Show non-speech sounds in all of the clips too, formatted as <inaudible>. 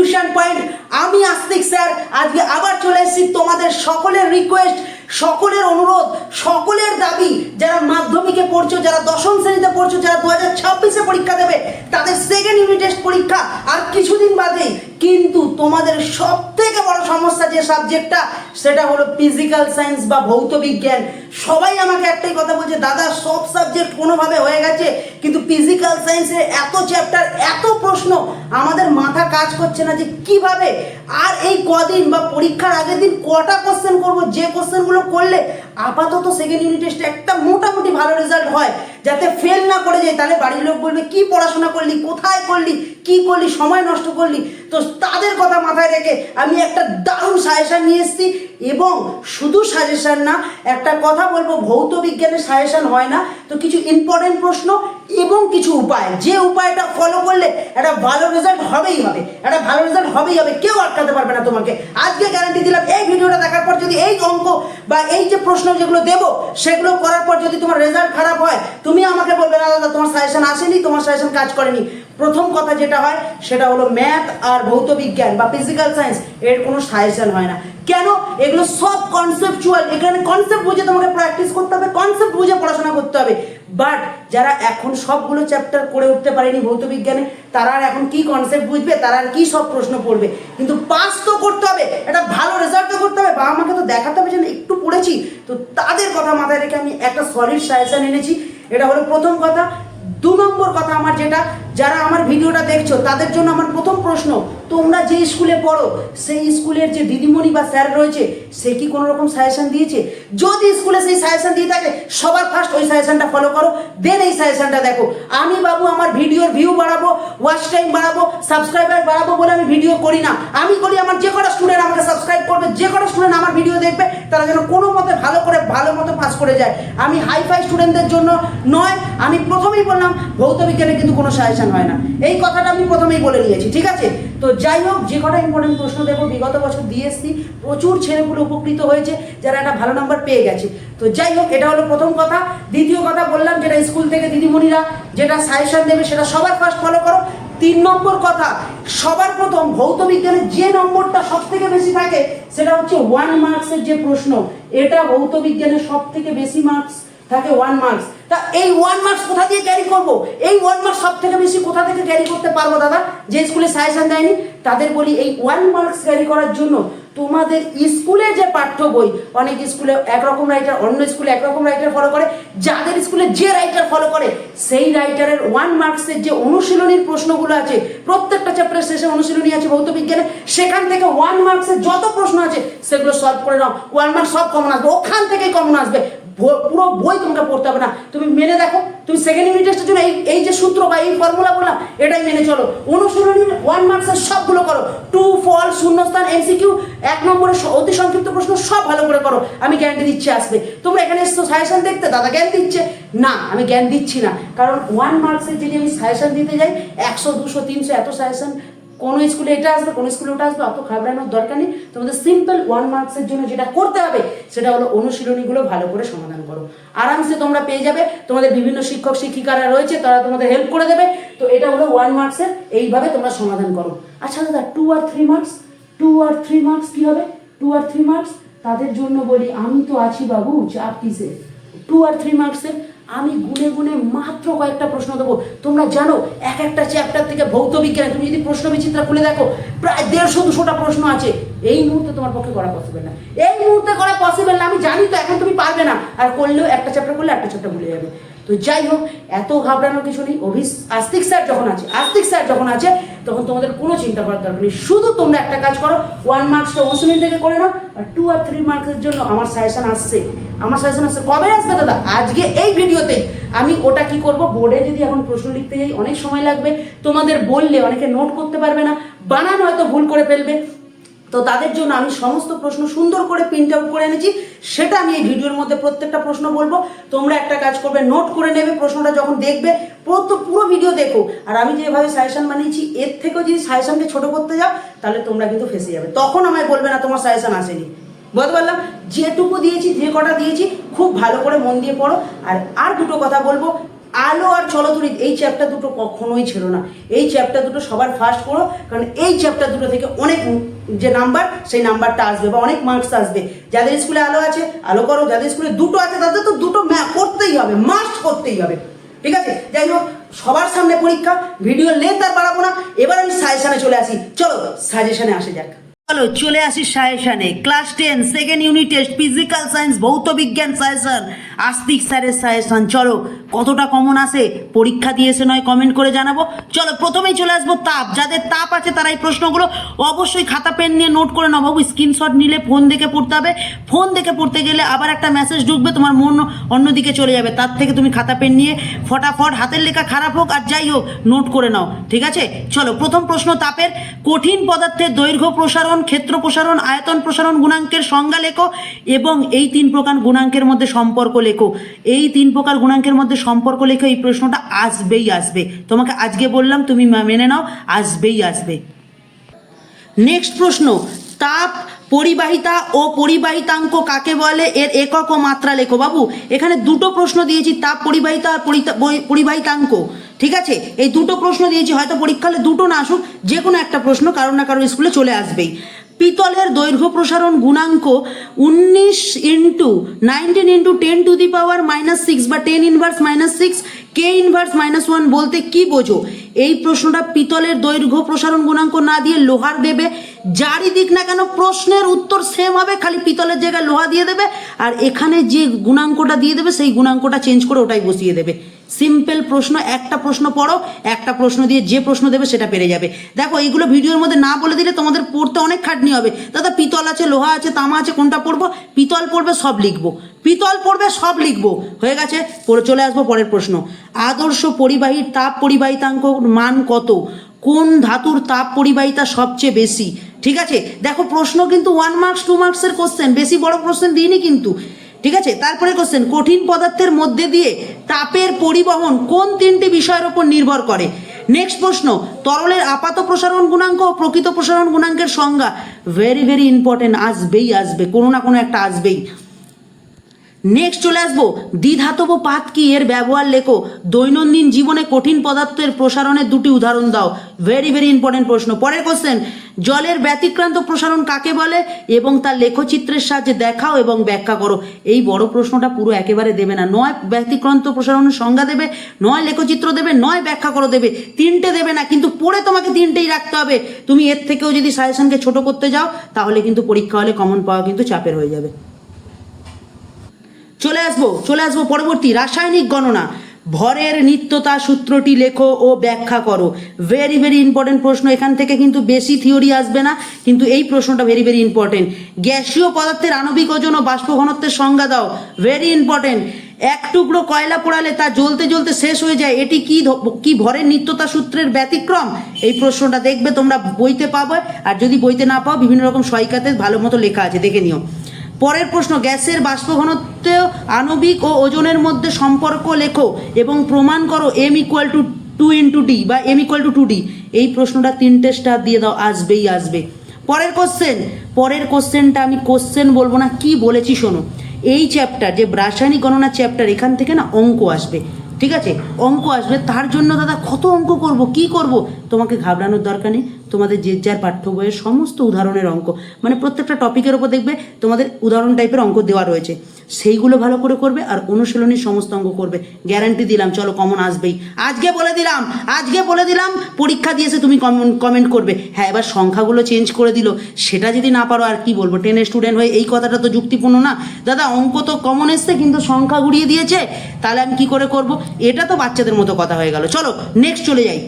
Tuition point আমি আস্তিক sir, আজকে আবার চলে এসেছি তোমাদের সকলের রিকোয়েস্ট সকলের অনুরোধ, সকলের দাবি, যারা মাধ্যমিকে পড়ছো, যারা দশম শ্রেণীতে পড়ছো, যারা দু হাজার ছাব্বিশে পরীক্ষা দেবে, তাদের সেকেন্ড ইউনিট টেস্ট পরীক্ষা, আর কিছুদিন বাদেই কিন্তু তোমাদের সব থেকে বড় সমস্যা যে সাবজেক্টটা সেটা হলো ফিজিক্যাল সায়েন্স বা ভৌত বিজ্ঞান। সবাই আমাকে একটাই কথা বলছে, দাদা, সব সাবজেক্ট কোনোভাবে হয়ে গেছে, কিন্তু ফিজিক্যাল সায়েন্সের এত চ্যাপ্টার এত প্রশ্ন, আমাদের মাথা কাজ করছে না যে কীভাবে? আর এই কদিন বা পরীক্ষার আগের দিন কটা কোশ্চেন করব? যে কোশ্চেনগুলো করলে আপাতত সেকেন্ড ইউনিট টেস্টে একটা মোটামুটি ভালো রেজাল্ট হয়। যাতে ফেল না করে যায় তাহলে বাড়ির লোক বলবে, কি পড়াশোনা করলি? কোথায় করলি? কি করলি? সময় নষ্ট করলি? তো তাদের কথা মাথায় রেখে আমি একটা দারুণ সাজেশান নিয়ে এসেছি। এবং শুধু সাজেশান না, একটা কথা বলব, ভৌত বিজ্ঞানের সাজেশন হয় না। তো কিছু ইম্পর্টেন্ট প্রশ্ন এবং কিছু উপায়। যে উপায়টা ফলো করলে একটা ভালো রেজাল্ট হবেই হবে। একটা ভালো রেজাল্ট হবেই হবে। কেউ আটকাতে পারবে না তোমাকে। আজকে গ্যারান্টি দিলাম, এই ভিডিওটা দেখার পর যদি এই অঙ্ক বা এই যে প্রশ্ন যেগুলো দেবো, সেগুলো করার পর যদি তোমার রেজাল্ট খারাপ হয়, তুমি আমাকে বলবে, না দাদা তোমার সাজেশন আসেনি, তোমার সাজেশন কাজ করেনি। প্রথম কথা যেটা হয়, সেটা হলো ম্যাথ আর ভৌত বিজ্ঞান বা ফিজিক্যাল সায়েন্স এর কোনো সাজেশন হয় না। কেন? এগুলো সব কনসেপচুয়াল এখানে কনসেপ্ট বুঝে তোমাকে প্র্যাকটিস করতে হবে কনসেপ্ট বুঝে পড়াশোনা করতে হবে। বাট যারা এখন সবগুলো চ্যাপ্টার করে উঠতে পারেনি ভৌত বিজ্ঞানে, তারা আর এখন কি কনসেপ্ট বুঝবে, তারা আর কি সব প্রশ্ন পড়বে? কিন্তু পাস তো করতে হবে, একটা ভালো রেজাল্ট তো করতে হবে, বাবা মাকে তো দেখাতে হবে যে একটু পড়েছি। তো তাদের কথা মাথায় রেখে আমি একটা সলিড সাজেশন এনেছি। এটা হলো প্রথম কথা। দু নম্বর কথা আমার যেটা যারা আমার ভিডিওটা দেখছ, তাদের জন্য আমার প্রথম প্রশ্ন, তোমরা যে স্কুলে পড়ো, সেই স্কুলের যে দিদিমণি বা স্যার রয়েছে, সে কি কোনো রকম সাজেশন দিয়েছে? যদি স্কুলে সেই সাজেশন দিয়ে থাকে, সবার ফার্স্ট ওই সাজেশনটা ফলো করো দেন এই সাজেশনটা দেখো। আমি বাবু, আমার ভিডিওর ভিউ বাড়াবো ওয়াচ টাইম বাড়াবো সাবস্ক্রাইবার বাড়াবো বলে আমি ভিডিও করি না। আমি করি আমার যে কটা স্টুডেন্ট আমাকে সাবস্ক্রাইব করবে, যে কটা স্টুডেন্ট আমার ভিডিও দেখবে, তারা যেন কোনো মতে ভালো করে, ভালো মতো পাস করে যায়। আমি হাই ফাই স্টুডেন্টদের জন্য নয়, আমি প্রথমেই বললাম, ভৌত বিজ্ঞানে কিন্তু কোনো সাজেশন হয় না। এই কথাটা আমি প্রথমেই বলে নিয়েছি, ঠিক আছে? তো যাই হোক, যে কটা ইম্পর্টেন্ট প্রশ্ন দেবো, বিগত বছর দিয়ে এসছি প্রচুর ছেলেগুলো উপকৃত হয়েছে, যারা একটা ভালো নাম্বার পেয়ে গেছে। তো যাই হোক, এটা হলো প্রথম কথা। দ্বিতীয় কথা বললাম, যেটা স্কুল থেকে দিদিমণিরা যেটা সাজেশন দেবে, সেটা সবার ফার্স্ট ফলো করো। তিন নম্বর কথা, সবার প্রথম ভৌত বিজ্ঞানের যে নম্বরটা সব থেকে বেশি থাকে, সেটা হচ্ছে ওয়ান মার্কসের যে প্রশ্ন। এটা ভৌত বিজ্ঞানের সব থেকে বেশি মার্কস থাকে ওয়ান মার্কস তা এই ওয়ান মার্কস কোথা দিয়ে ক্যারি করব? এই ওয়ান মার্কস সব থেকে বেশি কোথা থেকে ক্যারি করতে পারব দাদা? যে স্কুলে সাজেশন দেয়নি তাদের বলি এই ওয়ান মার্কস ক্যারি করার জন্য তোমাদের স্কুলে যে পাঠ্য বই, অনেক স্কুলে একরকম রাইটার অন্য স্কুলে একরকম রাইটার ফলো করে। যাদের স্কুলে যে রাইটার ফলো করে, সেই রাইটারের ওয়ান মার্কসের যে অনুশীলনীর প্রশ্নগুলো আছে, প্রত্যেকটা চ্যাপ্টারের শেষে অনুশীলনী আছে ভৌত বিজ্ঞানে, সেখান থেকে ওয়ান মার্কসের যত প্রশ্ন আছে, সেগুলো সলভ করে নাও। ওয়ান মার্কস সব কমন আসবে, ওখান থেকেই কমন আসবে। পুরো বই তোমাকে পড়তে হবে না। তুমি মেনে দেখো, তুমি সেকেন্ড ইউনিট টেস্টের জন্য এই এই যে সূত্র বা এই ফর্মুলা বললাম, এটাই মেনে চলো। অনুশীলনীর ওয়ান মার্কসের সবগুলো করো। টু ফল শূন্যস্থান এমসিকিউ এক নম্বরে অতি সংক্ষিপ্ত প্রশ্ন, সব ভালো করে করো। আমি গ্যারান্টি দিচ্ছি আসবে। তোমরা এখানে এসছো সাজেশন দেখতে, দাদা জ্ঞান দিচ্ছে। না, আমি জ্ঞান দিচ্ছি না। কারণ ওয়ান মার্কসের যদি আমি সাজেশন দিতে যাই, একশো, দুশো, তিনশো, এত সাজেশন কোন স্কুলে এটা আসবে, কোন স্কুলে ওটা আসবে, অত ঘাবড়ানোর দরকার নেই। তোমাদের সিম্পল ওয়ান মার্কসের জন্য যেটা করতে হবে, সেটা হলো অনুশীলনীগুলো ভালো করে সমাধান করো। আরামসে তোমরা পেয়ে যাবে। তোমাদের বিভিন্ন শিক্ষক, শিক্ষিকারা রয়েছে, তারা তোমাদের হেল্প করে দেবে। তো এটা হলো ওয়ান মার্কসের এইভাবে তোমরা সমাধান করো। আচ্ছা দাদা টু আর থ্রি মার্কস টু আর থ্রি মার্কস কি হবে? টু আর থ্রি মার্কস তাদের জন্য বলি, আমি তো আছি বাবু, চাপ কিসে টু আর থ্রি মার্কসের আমি গুনে গুনে মাত্র কয়েকটা প্রশ্ন দেবো। তোমরা জানো, এক একটা চ্যাপ্টার থেকে ভৌত বিজ্ঞানে, তুমি যদি প্রশ্ন বিচিত্রা খুলে দেখো, প্রায় দেড়শো, দুশোটা প্রশ্ন আছে। এই মুহূর্তে তোমার পক্ষে করা পসিবল না। এই মুহূর্তে করা পসিবল না, আমি জানি তো, এখন তুমি পারবে না। আর করলেও একটা চ্যাপ্টার করলে একটা চ্যাপ্টার ভুলে যাবে। তো যাই হোক, এত ঘাবড়ানোর কিছু নেই। অভিস আস্তিক স্যার যখন আছে, আস্তিক স্যার যখন আছে, তখন তোমাদের কোনো চিন্তা করার দরকার নেই। শুধু তোমরা একটা কাজ করো ওয়ান মার্কসটা অনুশীলন থেকে করে নাও, আর টু আর থ্রি মার্কসের জন্য আমার সাজেশন আসছে। আমার সাজেশন আসছে কবে আসবে দাদা? আজকে এই ভিডিওতে আমি ওটা কি করব? বোর্ডে যদি এখন প্রশ্ন লিখতে যাই, অনেক সময় লাগবে। তোমাদের বললে অনেকে নোট করতে পারবে না। বানান হয়তো ভুল করে ফেলবে। তো তাদের জন্য আমি সমস্ত প্রশ্ন সুন্দর করে প্রিন্ট আউট করে এনেছি। সেটা আমি এই ভিডিওর মধ্যে প্রত্যেকটা প্রশ্ন বলব। তোমরা একটা কাজ করবে নোট করে নেবে প্রশ্নটা যখন দেখবে। পুরো পুরো ভিডিও দেখো। আর আমি যেভাবে সাজেশন বানিয়েছি, এর থেকেও যদি সাজেশনকে ছোট করতে যাও, তাহলে তোমরা কিন্তু ফেসে যাবে। তখন আমায় বলবে না তোমার সাজেশন আসেনি। বলতে পারলাম? যেটুকু দিয়েছি, যে কটা দিয়েছি, খুব ভালো করে মন দিয়ে পড়ো। আর আর দুটো কথা বলব। আলো আর চলতরিত এই চ্যাপ্টার দুটো কখনোই ছিল না। এই চ্যাপ্টার দুটো সবার ফার্স্ট করো কারণ এই চ্যাপ্টার দুটো থেকে অনেক যে নাম্বার সেই নাম্বারটা আসবে বা অনেক মার্কস আসবে। যাদের স্কুলে আলো আছে, আলো করো, যাদের স্কুলে দুটো আছে, তাদের তো দুটো করতেই হবে মাস্ট করতেই হবে। ঠিক আছে? যাই হোক, সবার সামনে পরীক্ষা ভিডিও লেন্থ আর বাড়াবো না। এবার আমি সাজেশনে চলে আসি। চলো সাজেশনে আসে যাক। চলো, চলে আসি সাজেশনে class ten second unit test physical science ভৌত বিজ্ঞান সাজেশন আস্তিক স্যারের সাজেশন চলো, কতটা কমন আসে পরীক্ষা দিয়েছে নয় কমেন্ট করে জানাব। চলো, প্রথমেই চলে আসব তাপ। যাদের তাপ আছে তারা এই প্রশ্নগুলো অবশ্যই খাতা পেন নিয়ে নোট করে নাও বাবু। স্ক্রিনশট নিলে ফোন দেখে পড়তে হবে। ফোন দেখে পড়তে গেলে আবার একটা মেসেজ ঢুকবে, তোমার মন অন্যদিকে চলে যাবে। তার থেকে তুমি খাতা পেন নিয়ে ফটাফট হাতের লেখা খারাপ হোক আর যাই হোক নোট করে নাও। ঠিক আছে? চলো, প্রথম প্রশ্ন তাপের। কঠিন পদার্থের দৈর্ঘ্য প্রসারণ ক্ষেত্র প্রসারণ, আয়তন প্রসারণ, গুণাঙ্কের সংজ্ঞা লেখো এবং এই তিন প্রকার গুণাঙ্কের মধ্যে সম্পর্ক লেখো। এই তিন প্রকার গুণাঙ্কের মধ্যে সম্পর্ক লেখো, এই প্রশ্নটা আসবেই আসবে। তোমাকে আজকে বললাম, তুমি মেনে নাও, আসবেই আসবে। নেক্সট প্রশ্ন, তাপ পরিবাহিতা ও পরিবাহিতাঙ্ক কাকে বলে? এর একক ও মাত্রা লেখো বাবু। এখানে দুটো প্রশ্ন দিয়েছি, তাপ পরিবাহিতা আর পরিবাহিতাঙ্ক। ঠিক আছে? এই দুটো প্রশ্ন দিয়েছি, হয়তো পরীক্ষালে দুটো না আসুক যে কোনো একটা প্রশ্ন কারও না কারও স্কুলে চলে আসবেই। পিতলের দৈর্ঘ্য প্রসারণ গুণাঙ্ক উনিশ into nineteen into ten to the power minus six বা টেন ইনভার্স মাইনাস সিক্স কে ইনভার্স মাইনাস ওয়ান বলতে কি বোঝো? এই প্রশ্নটা পিতলের দৈর্ঘ্য প্রসারণ গুণাঙ্ক না দিয়ে লোহার দেবে, যারই দিক না কেন প্রশ্নের উত্তর সেম হবে, খালি পিতলের জায়গায় লোহা দিয়ে দেবে, আর এখানে যে গুণাঙ্কটা দিয়ে দেবে, সেই গুণাঙ্কটা চেঞ্জ করে ওটাই বসিয়ে দেবে। সিম্পল প্রশ্ন, একটা প্রশ্ন পড়ো, একটা প্রশ্ন দিয়ে যে প্রশ্ন দেবে সেটা পেরে যাবে। দেখো, এইগুলো ভিডিওর মধ্যে না বলে দিলে তোমাদের পড়তে অনেক খাটনি হবে। দাদা, পিতল আছে, লোহা আছে, তামা আছে, কোনটা পড়ব? পিতল পড়বে, সব লিখব। পিতল পড়বে, সব লিখব। হয়ে গেছে, পড়ে চলে আসব পরের প্রশ্ন। আদর্শ পরিবাহীর তাপ পরিবাহিতাঙ্ক মান কত? কোন ধাতুর তাপ পরিবাহিতা সবচেয়ে বেশি? ঠিক আছে? দেখো, প্রশ্ন কিন্তু ওয়ান মার্কস টু মার্কসের কোশ্চেন বেশি বড় কোশ্চেন দিইনি কিন্তু। ঠিক আছে? তারপরে কোশ্চেন কঠিন পদার্থের মধ্যে দিয়ে তাপের পরিবহন কোন তিনটি বিষয়ের উপর নির্ভর করে? নেক্সট প্রশ্ন, তরলের আপাত প্রসারণ গুণাঙ্ক ও প্রকৃত প্রসারণ গুণাঙ্কের সংজ্ঞা ভেরি ভেরি ইম্পর্টেন্ট আসবেই, আসবে, কোনো না কোনো একটা আসবেই। নেক্সট চলে আসব। দ্বিধাতব পাত কি? এর ব্যবহার লেখো। দৈনন্দিন জীবনে কঠিন পদার্থের প্রসারণের দুটি উদাহরণ দাও। ভেরি ভেরি ইম্পর্টেন্ট প্রশ্ন। পরের কোশ্চেন জলের ব্যতিক্রান্ত প্রসারণ কাকে বলে? এবং তার লেখচিত্রের সাহায্যে দেখাও এবং ব্যাখ্যা করো। এই বড় প্রশ্নটা পুরো একেবারে দেবে না। নয় ব্যতিক্রান্ত প্রসারণের সংজ্ঞা দেবে, নয় লেখচিত্র দেবে, নয় ব্যাখ্যা করো দেবে। তিনটে দেবে না, কিন্তু পড়ে তোমাকে তিনটেই রাখতে হবে। তুমি এর থেকেও যদি সাজেশনকে ছোট করতে যাও, তাহলে কিন্তু পরীক্ষা হলে কমন পাওয়া কিন্তু চাপের হয়ে যাবে। চলে আসব চলে আসব পরবর্তী রাসায়নিক গণনা। ভরের নিত্যতা সূত্রটি লেখো ও ব্যাখ্যা করো। ভেরি ভেরি ইম্পর্টেন্ট প্রশ্ন, এখান থেকে কিন্তু বেশি থিওরি আসবে না, কিন্তু এই প্রশ্নটা ভেরি ভেরি ইম্পর্টেন্ট গ্যাসীয় পদার্থের আণবিক ওজন ও বাষ্প ঘনত্বের সংজ্ঞা দাও ভেরি ইম্পর্টেন্ট এক টুকরো কয়লা পোড়ালে তা জ্বলতে জ্বলতে শেষ হয়ে যায়, এটি কি কি ভরের নিত্যতা সূত্রের ব্যতিক্রম? এই প্রশ্নটা দেখবে তোমরা বইতে পাবে, আর যদি বইতে না পাও, বিভিন্ন রকম সহায়িকাতে ভালো মতো লেখা আছে, দেখে নিও। পরের প্রশ্ন, গ্যাসের বাষ্প ঘনত্ব আণবিক ও ওজনের মধ্যে সম্পর্ক লেখো এবং প্রমাণ করো M equal to two into D বা M equal to two D এই প্রশ্নটা তিনটে স্টার দিয়ে দাও, আসবেই আসবে। পরের কোশ্চেন পরের কোশ্চেনটা আমি কোশ্চেন বলব না, কি বলেছি শোনো। এই চ্যাপ্টার যে রাসায়নিক গণনা চ্যাপ্টার এখান থেকে না অঙ্ক আসবে, ঠিক আছে? অঙ্ক আসবে, তার জন্য দাদা কত অঙ্ক করব, কি করব? তোমাকে ঘাবড়ানোর দরকার নেই। তোমাদের যে যার পাঠ্য বইয়ের সমস্ত উদাহরণের অঙ্ক মানে প্রত্যেকটা টপিকের ওপর দেখবে তোমাদের উদাহরণ টাইপের অঙ্ক দেওয়া রয়েছে। সেইগুলো ভালো করে করবে আর অনুশীলনীর সমস্ত অঙ্ক করবে। গ্যারান্টি দিলাম, চলো কমন আসবেই। আজকে বলে দিলাম, আজকে বলে দিলাম, পরীক্ষা দিয়েছে, তুমি কমেন্ট করবে। হ্যাঁ এবার সংখ্যাগুলো চেঞ্জ করে দিল। সেটা যদি না পারো, আর কি বলব? টেনের স্টুডেন্ট হয়ে এই কথাটা তো যুক্তিপূর্ণ না। দাদা, অঙ্ক তো কমন এসছে, কিন্তু সংখ্যা গুড়িয়ে দিয়েছে। তাহলে আমি কি করে করব? এটা তো বাচ্চাদের মতো কথা হয়ে গেল। চলো নেক্সট চলে যাই।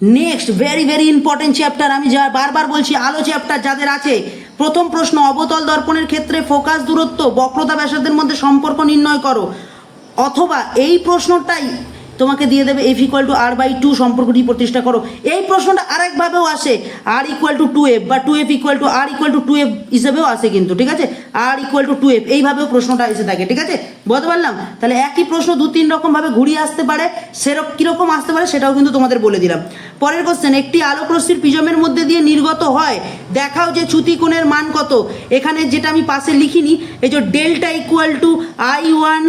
Next very very important chapter আমি যা বারবার বলছি, আলো চ্যাপ্টার যাদের আছে, প্রথম প্রশ্ন, অবতল দর্পণের ক্ষেত্রে ফোকাস দূরত্ব, বক্রতা ব্যাসার্ধের মধ্যে সম্পর্ক নির্ণয় করো। অথবা এই প্রশ্নটাই তোমাকে দিয়ে দেবে F equal to R by two সম্পর্কটি প্রতিষ্ঠা করো। এই প্রশ্নটা আরেকভাবেও আসে। R equal to two F বা two F equal to R equal to two F হিসেবেও আসে কিন্তু, ঠিক আছে? R equal to two F এইভাবেও প্রশ্নটা এসে থাকে, ঠিক আছে? বলতে পারলাম? তাহলে একই প্রশ্ন দু তিন রকমভাবে ঘুরিয়ে আসতে পারে সেরকম কীরকম আসতে পারে সেটাও কিন্তু তোমাদের বলে দিলাম। পরের কোশ্চেন একটি আলোক রশ্মির প্রিজমের মধ্যে দিয়ে নির্গত হয়। দেখাও যে চ্যুতি কোণের মান কত। এখানে যেটা আমি পাশে লিখিনি, এই যে delta equal to I one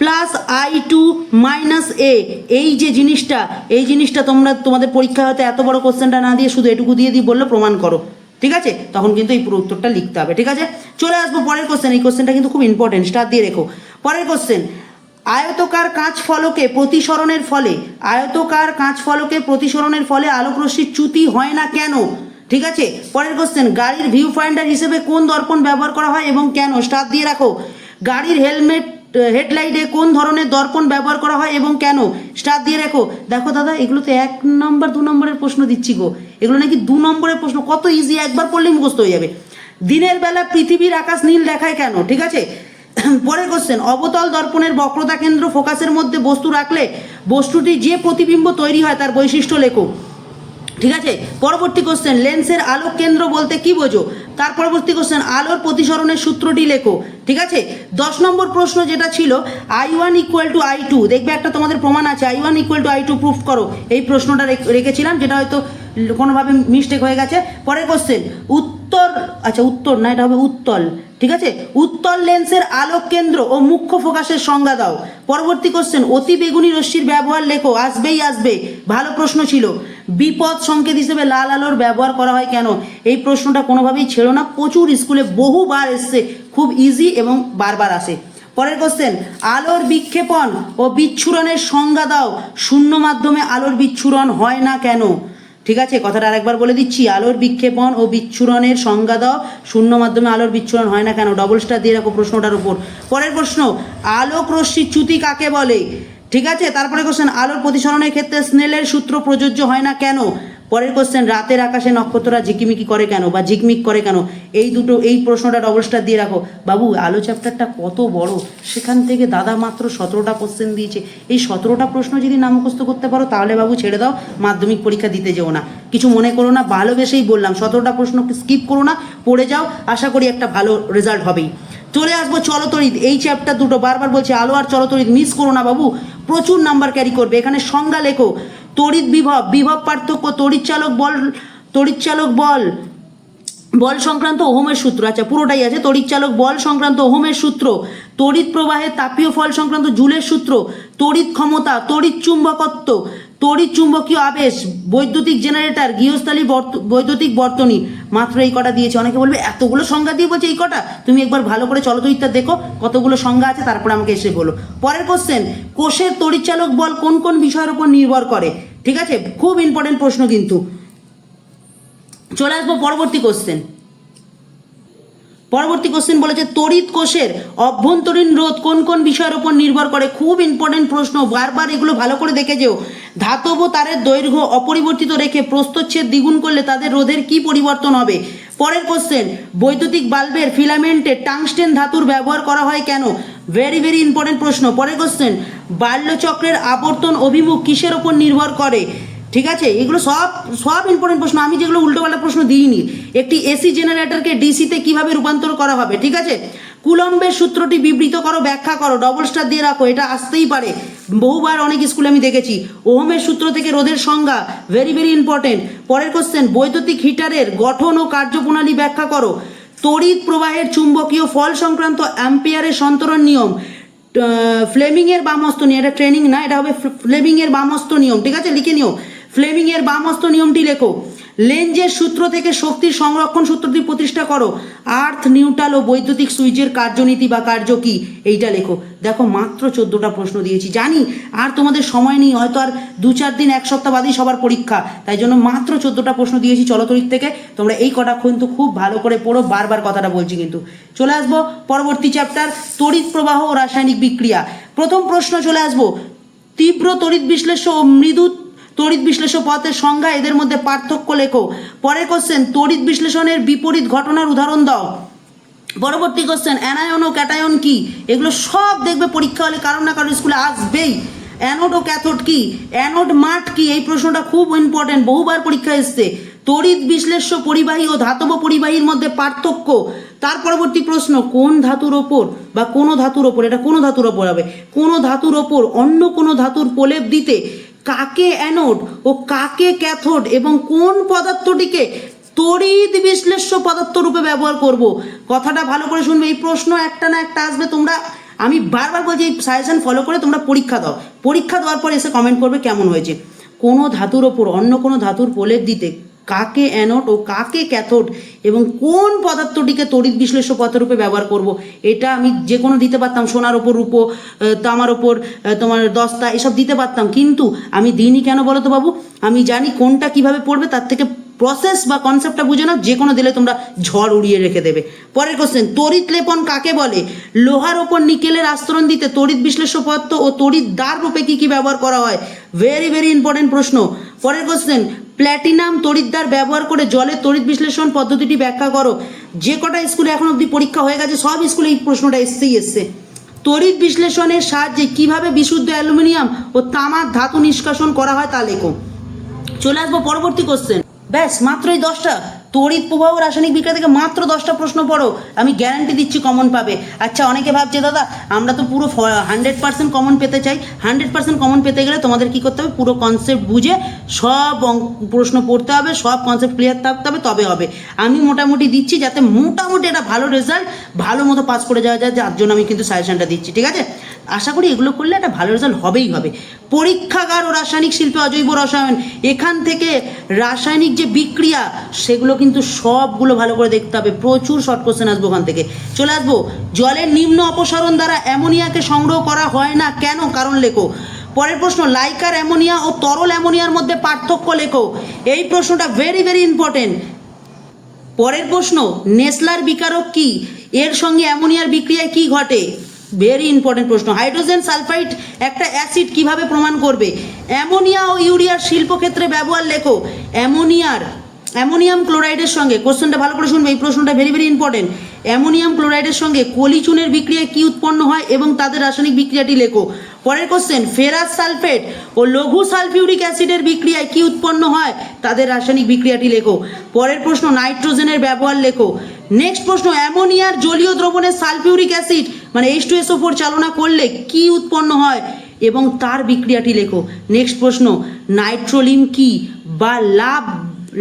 plus I two minus এ এই যে জিনিসটা, এই জিনিসটা তোমরা তোমাদের পরীক্ষা হতে এত বড় কোশ্চেনটা না দিয়ে শুধু এটুকু দিয়ে দিয়ে বলল প্রমাণ করো। ঠিক আছে? তখন কিন্তু এই পুরো উত্তরটা লিখতে হবে। ঠিক আছে? চলে আসব পরের কোশ্চেন এই কোশ্চেনটা কিন্তু খুব ইম্পর্টেন্ট স্টার দিয়ে রেখো। পরের কোশ্চেন আয়তকার কাঁচ ফলকে প্রতিসরণের ফলে, আয়তকার কাঁচ ফলকে প্রতিসরণের ফলে আলোকরশ্মির চ্যুতি হয় না কেন? ঠিক আছে? পরের কোশ্চেন গাড়ির ভিউ ফাইন্ডার হিসেবে কোন দর্পণ ব্যবহার করা হয় এবং কেন? স্টার দিয়ে রাখো। গাড়ির হেলমেট হেডলাইটে কোন ধরনের দর্পণ ব্যবহার করা হয় এবং কেন? স্টার দিয়ে রেখো। দেখো দাদা এগুলো তো এক নম্বর, দু নম্বরের প্রশ্ন দিচ্ছি গো। এগুলো নাকি দু নম্বরের প্রশ্ন, কত ইজি একবার পড়লেই মুখস্থ হয়ে যাবে। দিনের বেলা পৃথিবীর আকাশ নীল দেখায় কেন? ঠিক আছে? <clears throat> পরের কোশ্চেন অবতল দর্পণের বক্রতা কেন্দ্র ফোকাসের মধ্যে বস্তু রাখলে বস্তুটি যে প্রতিবিম্ব তৈরি হয় তার বৈশিষ্ট্য লেখো। ঠিক আছে? পরবর্তী কোশ্চেন লেন্সের আলোক কেন্দ্র বলতে কি বোঝো? তার পরবর্তী কোশ্চেন আলোর প্রতিসরণের সূত্রটি লেখো। ঠিক আছে? দশ নম্বর প্রশ্ন যেটা ছিল I one equal to I two দেখবে একটা তোমাদের প্রমাণ আছে I one equal to I two proof করো। এই প্রশ্নটা রেখ- রেখেছিলাম, যেটা হয়তো কোনোভাবে মিস্টেক হয়ে গেছে। পরের কোশ্চেন উত্তর আচ্ছা উত্তর না, এটা হবে উত্তল, ঠিক আছে? উত্তল লেন্সের আলোক কেন্দ্র ও মুখ্য ফোকাসের সংজ্ঞা দাও। পরবর্তী কোশ্চেন অতি বেগুনি রশ্মির ব্যবহার লেখো, আসবেই আসবে ভালো প্রশ্ন ছিল। বিপদ সংকেত হিসেবে লাল আলোর ব্যবহার করা হয় কেন? এই প্রশ্নটা কোনোভাবেই ছিল না। প্রচুর স্কুলে বহুবার এসছে, খুব ইজি এবং বারবার আসে। পরের কোশ্চেন আলোর বিক্ষেপণ ও বিচ্ছুরণের সংজ্ঞা দাও। শূন্য মাধ্যমে আলোর বিচ্ছুরণ হয় না কেন? ঠিক আছে? কথাটা আরেকবার বলে দিচ্ছি। আলোর বিক্ষেপণ ও বিচ্ছুরণের সংজ্ঞা দাও। শূন্য মাধ্যমে আলোর বিচ্ছুরণ হয় না কেন? ডবল স্টার দিয়ে রাখো প্রশ্নটার উপর। পরের প্রশ্ন, আলোক রশ্মি চ্যুতি কাকে বলে? ঠিক আছে? তারপরে কোশ্চেন আলোর প্রতিসরণের ক্ষেত্রে স্নেলের সূত্র প্রযোজ্য হয় না কেন? পরের কোশ্চেন রাতের আকাশে নক্ষত্ররা ঝিকিমিকি করে কেন বা ঝিকমিক করে কেন? এই দুটো, এই প্রশ্নটা ডবল স্টার দিয়ে রাখো। বাবু, আলো চ্যাপ্টারটা কত বড়? সেখান থেকে দাদা মাত্র সতেরোটা কোশ্চেন দিয়েছে। এই সতেরোটা প্রশ্ন যদি না মুখস্থ করতে পারো, তাহলে বাবু ছেড়ে দাও, মাধ্যমিক পরীক্ষা দিতে যেও না। কিছু মনে করো না ভালোবেসেই বললাম। সতেরোটা প্রশ্ন স্কিপ করো না, পড়ে যাও, আশা করি একটা ভালো রেজাল্ট হবেই। চলে আসব চলতরিত এই চ্যাপ্টার দুটো বারবার বলছে, আলো আর চলতরিত মিস করো না বাবু। প্রচুর নাম্বার ক্যারি করবে। এখানে সংজ্ঞা লেখো। তড়িৎ বিভব বিভব পার্থক্য, তড়িৎ চালক বল, তড়িৎ চালক বল বল সংক্রান্ত ওহমের সূত্র আচ্ছা পুরোটাই আছে, তড়িৎ চালক বল সংক্রান্ত ওহমের সূত্র, তড়িৎ প্রবাহে তাপীয় ফল সংক্রান্ত জুলের সূত্র, তড়িৎ ক্ষমতা, তড়িৎ চুম্বকত্ব, তড়িৎ চুম্বকীয় আবেশ, বৈদ্যুতিক জেনারেটর গৃহস্থালী বর্ত- বৈদ্যুতিক বর্তনী, মাত্র এই কটা দিয়েছে, অনেকে বলবে এতগুলো সংজ্ঞা দিয়ে বলছে এই কটা, তুমি একবার ভালো করে চলতরিতটা দেখো, কতগুলো সংজ্ঞা আছে, তারপরে আমাকে এসে বলো। পরের কোশ্চেন কোষের তড়িৎচালক বল কোন কোন বিষয়ের উপর নির্ভর করে? ঠিক আছে? খুব ইম্পর্টেন্ট প্রশ্ন কিন্তু। চলে আসব পরবর্তী কোশ্চেন পরবর্তী কোশ্চেন বলেছে, তড়িৎ কোষের অভ্যন্তরীণ রোধ কোন কোন বিষয়ের উপর নির্ভর করে? খুব ইম্পর্টেন্ট প্রশ্ন, বারবার এগুলো ভালো করে দেখে যেও। ধাতব তারের দৈর্ঘ্য অপরিবর্তিত রেখে প্রস্তচ্ছেদ দ্বিগুণ করলে তাদের রোধের কি পরিবর্তন হবে? পরের কোশ্চেন বৈদ্যুতিক বাল্বের ফিলামেন্টে টাংস্টেন ধাতুর ব্যবহার করা হয় কেন? ভেরি ভেরি ইম্পর্টেন্ট প্রশ্ন। পরের কোশ্চেন বাল্যচক্রের আবর্তন অভিমুখ কিসের ওপর নির্ভর করে? ঠিক আছে? এগুলো সব সব ইম্পর্টেন্ট প্রশ্ন। আমি যেগুলো উল্টোপাল্টা প্রশ্ন দিইনি। একটি এসি জেনারেটরকে ডিসিতে কীভাবে রূপান্তর করা হবে? ঠিক আছে? কুলম্বের সূত্রটি বিবৃত করো, ব্যাখ্যা করো ডবল স্টার দিয়ে রাখো, এটা আসতেই পারে। বহুবার অনেক স্কুলে আমি দেখেছি। ওহমের সূত্র থেকে রোধের সংজ্ঞা ভেরি ভেরি ইম্পর্টেন্ট পরের কোশ্চেন বৈদ্যুতিক হিটারের গঠন ও কার্যপ্রণালী ব্যাখ্যা করো। তড়িৎ প্রবাহের চুম্বকীয় ফল সংক্রান্ত অ্যাম্পিয়ারের সন্তরণ নিয়ম ফ্লেমিংয়ের বামস্ত নিয়ম, এটা ট্রেনিং না, এটা হবে ফ্লেমিংয়ের বামস্ত নিয়ম, ঠিক আছে? লিখে নিও। ফ্লেমিংয়ের বামস্ত নিয়মটি লেখো। লেঞ্জের সূত্র থেকে শক্তির সংরক্ষণ সূত্রটি প্রতিষ্ঠা করো। আর্থ, নিউট্রাল ও বৈদ্যুতিক সুইচের কার্যনীতি বা কার্য কি? এইটা লেখো। দেখো, মাত্র চোদ্দোটা প্রশ্ন দিয়েছি। জানি, আর তোমাদের সময় নেই, হয়তো আর দু চার দিন, এক সপ্তাহ বাদেই সবার পরীক্ষা। তাই জন্য মাত্র চোদ্দোটা প্রশ্ন দিয়েছি চলতরিক থেকে। তোমরা এই কটা কিন্তু খুব ভালো করে পড়ো, বারবার কথাটা বলছি কিন্তু। চলে আসব পরবর্তী চ্যাপ্টার তড়িৎ প্রবাহ ও রাসায়নিক বিক্রিয়া। প্রথম প্রশ্ন চলে আসব, তীব্র তড়িৎ বিশ্লেষ্য ও মৃদু তড়িৎ বিশ্লেষক পথের সংজ্ঞা এদের মধ্যে পার্থক্য লেখো। পরের কোশ্চেন তড়িৎ বিশ্লেষণের বিপরীত ঘটনার উদাহরণ দাও। পরবর্তী কোশ্চেন অ্যানায়ন ও ক্যাটায়ন কি? এগুলো সব দেখবে পরীক্ষা হলে কারণ না কারণ স্কুলে আসবেই। অ্যানোড ও ক্যাথোড কি? অ্যানোড মাঠ কি? এই প্রশ্নটা খুব ইম্পর্টেন্ট বহুবার পরীক্ষা এসছে। তড়িৎ বিশ্লেষ্য পরিবাহী ও ধাতব পরিবাহীর মধ্যে পার্থক্য। তার পরবর্তী প্রশ্ন, কোন ধাতুর ওপর বা কোনো ধাতুর ওপর, এটা কোনো ধাতুর ওপর হবে, কোনো ধাতুর ওপর অন্য কোনো ধাতুর প্রলেপ দিতে কাকে অ্যানোড ও কাকে ক্যাথোড এবং কোন পদার্থটিকে তড়িৎ বিশ্লেষ্য পদার্থ রূপে ব্যবহার করব? কথাটা ভালো করে শুনবে, এই প্রশ্ন একটা না একটা আসবে, তোমরা, আমি বারবার বলছি, এই সাজেশন ফলো করে তোমরা পরীক্ষা দাও। পরীক্ষা দেওয়ার পর এসে কমেন্ট করবে কেমন হয়েছে। কোনো ধাতুর ওপর অন্য কোনো ধাতুর প্রলেপ দিতে কাকে অ্যানোড ও কাকে ক্যাথোড এবং কোন পদার্থটিকে তড়িৎ বিশ্লেষ্য পথরূপে ব্যবহার করব, এটা আমি যে কোনো দিতে পারতাম, সোনার ওপর রূপো তামার ওপর তোমার দস্তা, এসব দিতে পারতাম। কিন্তু আমি দিইনি কেন বলো তো বাবু? আমি জানি কোনটা কীভাবে পড়বে, তার থেকে প্রসেস বা কনসেপ্টটা বুঝে নাও যে কোনো দিলে তোমরা ঝড় উড়িয়ে রেখে দেবে। পরের কোশ্চেন তড়িৎ লেপন কাকে বলে? লোহার ওপর নিকেলের আস্তরণ দিতে তড়িৎ বিশ্লেষ্য পদার্থ ও তড়িৎ দ্বার রূপে কি কি ব্যবহার করা হয়? ভেরি ভেরি ইম্পর্টেন্ট প্রশ্ন। পরের কোশ্চেন প্ল্যাটিনাম তড়িৎদ্বার ব্যবহার করে জলের তড়িৎ বিশ্লেষণ পদ্ধতিটি ব্যাখ্যা করো। যে কটা স্কুলে এখন অবধি পরীক্ষা হয়ে গেছে, সব স্কুলে এই প্রশ্নটা এসছেই এসছে। তড়িৎ বিশ্লেষণের সাহায্যে কীভাবে বিশুদ্ধ অ্যালুমিনিয়াম ও তামার ধাতু নিষ্কাশন করা হয় তা লেখো। চলে আসব পরবর্তী কোশ্চেন ব্যাস, মাত্রই দশটা। তড়িৎ প্রবাহ রাসায়নিক বিক্রিয়া থেকে মাত্র দশটা প্রশ্ন পড়ো। আমি গ্যারান্টি দিচ্ছি কমন পাবে। আচ্ছা অনেকে ভাবছে, দাদা, আমরা তো পুরো হান্ড্রেড পার্সেন্ট কমন পেতে চাই। হান্ড্রেড পার্সেন্ট কমন পেতে গেলে তোমাদের কি করতে হবে? পুরো কনসেপ্ট বুঝে সব প্রশ্ন পড়তে হবে, সব কনসেপ্ট ক্লিয়ার থাকতে হবে, তবে হবে। আমি মোটামুটি দিচ্ছি যাতে মোটামুটি একটা ভালো রেজাল্ট ভালো মতো পাস করে যাওয়া যায়, যার জন্য আমি কিন্তু সাজেশনটা দিচ্ছি, ঠিক আছে? আশা করি এগুলো করলে একটা ভালো রেজাল্ট হবেই হবে। পরীক্ষাগার ও রাসায়নিক শিল্পে অজৈব রসায়ন, এখান থেকে রাসায়নিক যে বিক্রিয়া, সেগুলো কিন্তু সবগুলো ভালো করে দেখতে হবে। প্রচুর শর্ট কোশ্চেন আসব ওখান থেকে। চলে আসব। জলের নিম্ন অপসারণ দ্বারা অ্যামোনিয়াকে সংগ্রহ করা হয় না কেন? কারণ লেখো। পরের প্রশ্ন, লাইকার অ্যামোনিয়া ও তরল অ্যামোনিয়ার মধ্যে পার্থক্য লেখো। এই প্রশ্নটা ভেরি ভেরি ইম্পর্টেন্ট পরের প্রশ্ন, নেসলার বিকারক কি? এর সঙ্গে অ্যামোনিয়ার বিক্রিয়ায় কি ঘটে? ভেরি ইম্পর্টেন্ট প্রশ্ন। হাইড্রোজেন সালফাইড একটা অ্যাসিড কীভাবে প্রমাণ করবে? অ্যামোনিয়া ও ইউরিয়ার শিল্পক্ষেত্রে ব্যবহার লেখো। অ্যামোনিয়ার অ্যামোনিয়াম ক্লোরাইডের সঙ্গে। কোশ্চেনটা ভালো করে শুনবে, এই প্রশ্নটা ভেরি ভেরি ইম্পর্টেন্ট অ্যামোনিয়াম ক্লোরাইডের সঙ্গে কলিচুনের বিক্রিয়ায় কি উৎপন্ন হয় এবং তাদের রাসায়নিক বিক্রিয়াটি লেখো। পরের কোশ্চেন ফেরাস সালফেট ও লঘু সালফিউরিক অ্যাসিডের বিক্রিয়ায় কি উৎপন্ন হয়? তাদের রাসায়নিক বিক্রিয়াটি লেখো। পরের প্রশ্ন নাইট্রোজেনের ব্যবহার লেখো। নেক্সট প্রশ্ন, অ্যামোনিয়ার জলীয় দ্রবণে সালফিউরিক অ্যাসিড মানে H two S O four চালনা করলে কি উৎপন্ন হয়? এবং তার বিক্রিয়াটি লেখো। নেক্সট প্রশ্ন নাইট্রোলিম কি বা লাভ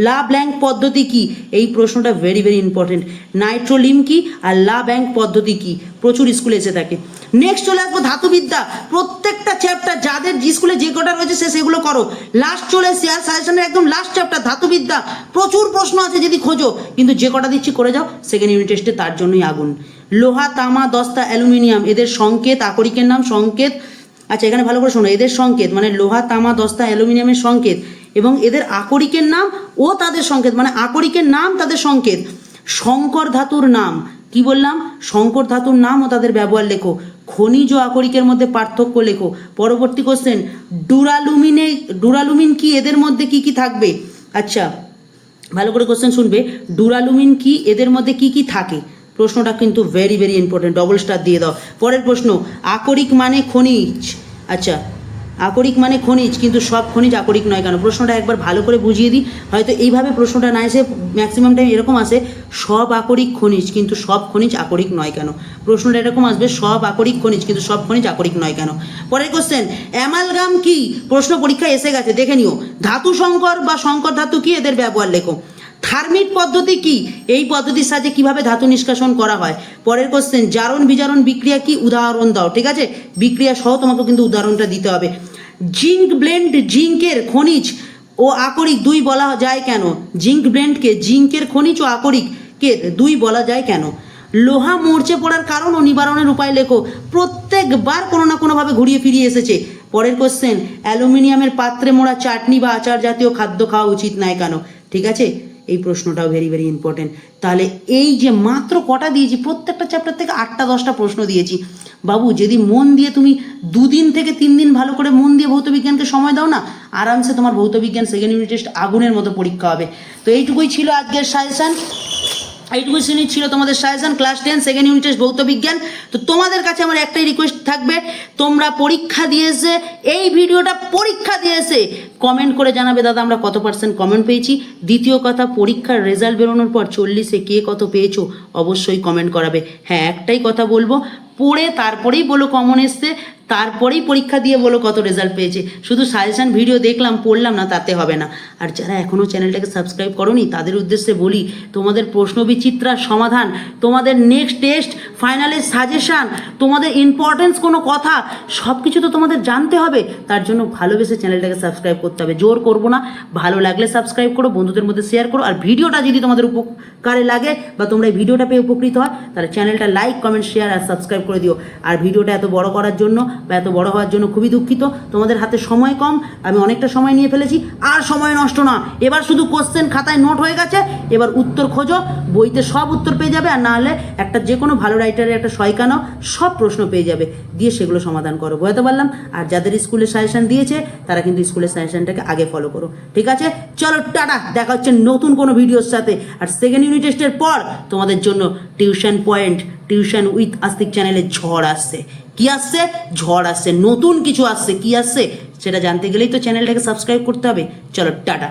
লা ব্ল্যাঙ্ক পদ্ধতি কি? এই প্রশ্নটা ভেরি ভেরি ইম্পর্টেন্ট নাইট্রোলিম কি আর লা ব্যাঙ্ক পদ্ধতি কি? প্রচুর স্কুলে এসে থাকে। নেক্সট চলে আসব ধাতুবিদ্যা। প্রত্যেকটা চ্যাপ্টার যাদের স্কুলে যে কটা রয়েছে সে সেগুলো করো। লাস্ট চলে এসছে আর সাজেশনের একদম লাস্ট চ্যাপ্টার ধাতুবিদ্যা। প্রচুর প্রশ্ন আছে যদি খোঁজো, কিন্তু যে কটা দিচ্ছি করে যাও সেকেন্ড ইউনিট টেস্টে তার জন্যই আগুন। লোহা, তামা, দস্তা, অ্যালুমিনিয়াম, এদের সংকেত, আকরিকের নাম সংকেত। আচ্ছা এখানে ভালো করে শোনো, এদের সংকেত মানে লোহা, তামা, দস্তা, অ্যালুমিনিয়ামের সংকেত এবং এদের আকরিকের নাম ও তাদের সংকেত মানে আকরিকের নাম, তাদের সংকেত। শঙ্কর ধাতুর নাম কি বললাম? শঙ্কর ধাতুর নাম ও তাদের ব্যবহার লেখো। খনিজ ও আকরিকের মধ্যে পার্থক্য লেখো। পরবর্তী কোশ্চেন ডুরালুমিনে, ডুরালুমিন কি? এদের মধ্যে কি কি থাকবে? আচ্ছা ভালো করে কোশ্চেন শুনবে। ডুরালুমিন কি? এদের মধ্যে কি কি থাকে? প্রশ্নটা কিন্তু very very important double star দিয়ে দাও। পরের প্রশ্ন, আকরিক মানে খনিজ। আচ্ছা আকরিক মানে খনিজ, কিন্তু সব খনিজ আকরিক নয় কেন? প্রশ্নটা একবার ভালো করে বুঝিয়ে দিই, হয়তো এইভাবে প্রশ্নটা না এসে ম্যাক্সিমাম টাইম এরকম আসে, সব আকরিক খনিজ, কিন্তু সব খনিজ আকরিক নয় কেন? প্রশ্নটা এরকম আসবে, সব আকরিক খনিজ, কিন্তু সব খনিজ আকরিক নয় কেন? পরের কোশ্চেন অ্যামালগাম কি? প্রশ্ন পরীক্ষায় এসে গেছে, দেখে নিও। ধাতু সংকর বা সংকর ধাতু কি? এদের ব্যবহার লেখো। থার্মিট পদ্ধতি কি? এই পদ্ধতির সাহায্যে কীভাবে ধাতু নিষ্কাশন করা হয়? পরের কোশ্চেন জারণ বিজারণ বিক্রিয়া কি? উদাহরণ দাও, ঠিক আছে? বিক্রিয়া সহ তোমাকে কিন্তু উদাহরণটা দিতে হবে। জিঙ্ক ব্লেন্ড জিঙ্কের খনিজ ও আকরিক দুই বলা যায় কেন? জিঙ্ক ব্লেন্ডকে জিঙ্কের খনিজ ও আকরিককে দুই বলা যায় কেন? লোহা মরচে পড়ার কারণ ও নিবারণের উপায় লেখো। প্রত্যেকবার কোনো না কোনোভাবে ঘুরিয়ে ফিরিয়ে এসেছে। পরের কোশ্চেন অ্যালুমিনিয়ামের পাত্রে মোড়া চাটনি বা আচার জাতীয় খাদ্য খাওয়া উচিত নয় কেন? ঠিক আছে? এই প্রশ্নটাও ভেরি ভেরি ইম্পর্টেন্ট তাহলে এই যে মাত্র কটা দিয়েছি, প্রত্যেকটা চ্যাপ্টার থেকে আটটা, দশটা প্রশ্ন দিয়েছি। বাবু, যদি মন দিয়ে তুমি দুদিন থেকে তিন দিন ভালো করে মন দিয়ে ভৌতবিজ্ঞানকে সময় দাও না, আরামসে তোমার ভৌতবিজ্ঞান সেকেন্ড ইউনিট টেস্ট আগুনের মতো পরীক্ষা হবে। তো এইটুকুই ছিল আজকের সাজেশন এইটুকু শ্রেণির ছিল তোমাদের suggestion class ten second unit test ভৌত বিজ্ঞান তো তোমাদের কাছে আমার একটাই রিকোয়েস্ট থাকবে, তোমরা পরীক্ষা দিয়েছে, এই ভিডিওটা পরীক্ষা দিয়েছে। কমেন্ট করে জানাবে, দাদা, আমরা কত পার্সেন্ট কমেন্ট পেয়েছি? দ্বিতীয় কথা, পরীক্ষার রেজাল্ট বেরোনোর পর চল্লিশে কে কত পেয়েছ? অবশ্যই কমেন্ট করাবে। হ্যাঁ একটাই কথা বলব পড়ে তারপরেই বলো কমন এসছে, তারপরেই পরীক্ষা দিয়ে বলো কত রেজাল্ট পেয়েছে। শুধু সাজেশান ভিডিও দেখলাম, পড়লাম না, তাতে হবে না। আর যারা এখনও চ্যানেলটাকে সাবস্ক্রাইব করনি, তাদের উদ্দেশ্যে বলি, তোমাদের প্রশ্ন বিচিত্রার সমাধান, তোমাদের নেক্সট টেস্ট ফাইনালের সাজেশান তোমাদের ইম্পর্টেন্স কোনো কথা সব কিছু তো তোমাদের জানতে হবে। তার জন্য ভালোবেসে চ্যানেলটাকে সাবস্ক্রাইব করতে হবে। জোর করব না, ভালো লাগলে সাবস্ক্রাইব করো, বন্ধুদের মধ্যে শেয়ার করো, আর ভিডিওটা যদি তোমাদের উপকারে লাগে বা তোমরা এই ভিডিওটা পেয়ে উপকৃত হয়, তাহলে চ্যানেলটা লাইক কমেন্ট শেয়ার আর সাবস্ক্রাইব করে দিও। আর ভিডিওটা এত বড় করার জন্য বা এত বড় হওয়ার জন্য খুবই দুঃখিত। তোমাদের হাতে সময় কম, আমি অনেকটা সময় নিয়ে ফেলেছি। আর সময় নষ্ট না। এবার শুধু কোশ্চেন খাতায় নোট হয়ে গেছে। এবার উত্তর খোঁজো। বইতে সব উত্তর পেয়ে যাবে। আর না হলে একটা যে কোনো ভালো রাইটারের একটা সয়কা নাও সব প্রশ্ন পেয়ে যাবে। দিয়ে সেগুলো সমাধান করো। বোঝাতে পারলাম? আর যাদের স্কুলে সাজেশন দিয়েছে, তারা কিন্তু স্কুলের সাজেশনটাকে আগে ফলো করো। ঠিক আছে? চলো টাটা! দেখা হচ্ছে নতুন কোনো ভিডিওর সাথে। আর সেকেন্ড ইউনিট টেস্টের পর তোমাদের জন্য টিউশন পয়েন্ট টিউশন উইথ আস্তিক চ্যানেলে ঝড় আসছে। কি আসছে? ঝড় আসছে। নতুন কিছু আসছে। কি আসছে? সেটা জানতে গেলেই তো চ্যানেলটাকে সাবস্ক্রাইব করতে হবে। চলো, টাটা।